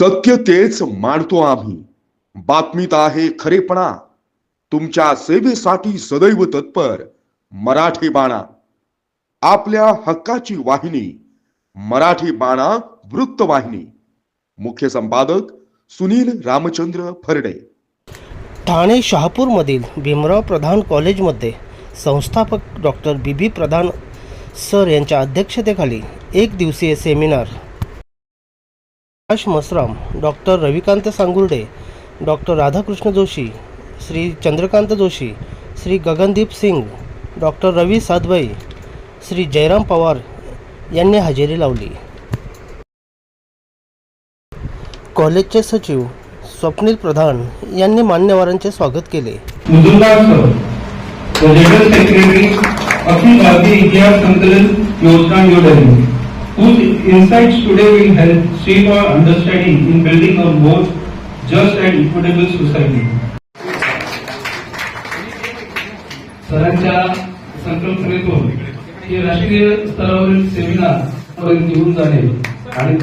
सत्य तेच मांडतो आम्ही. बातमीत आहे खरेपणा. तुमच्या सेवेसाठी सदैव तत्पर मराठी बाणा. आपल्या हक्काची वाहिनी मराठी बाणा वृत्तवाहिनी मुख्य संपादक सुनील रामचंद्र फरडे. ठाणे शहापूरमधील भीमराव प्रधान कॉलेजमध्ये संस्थापक डॉक्टर बी बी प्रधान सर यांच्या अध्यक्षतेखाली एक दिवसीय seminar Prakash Masram doctor Ravikant Sangurde doctor Radhakrishna Joshi Shri Chandrakant Joshi Shri Gagandeep Singh doctor Ravi Sadbhai Shri Jayram Pawar यांनी हजेरी लावली. कॉलेजचे सचिव स्वप्नील प्रधान यांनी मान्यवरांचे स्वागत केले. सेक्रेटरी अखिल भारतीय इतिहास संकलन योजना whose insights today will help shape our understanding in building a more just and equitable society. सरांच्या संकल्पनेतून हे राष्ट्रीय स्तरावरील सेमिनार घेऊन जाणे आणि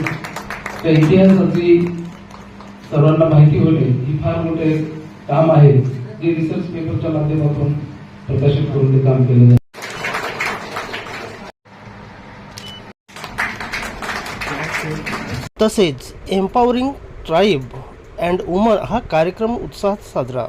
त्या इतिहासाची सर्वांना माहिती होणे ही फार मोठे काम आहे जे रिसर्च पेपरच्या माध्यमातून प्रकाशित करून ते काम केले जाते तसेच एम्पॉवरिंग ट्राईब अँड वुमन हा कार्यक्रम उत्साहात साजरा.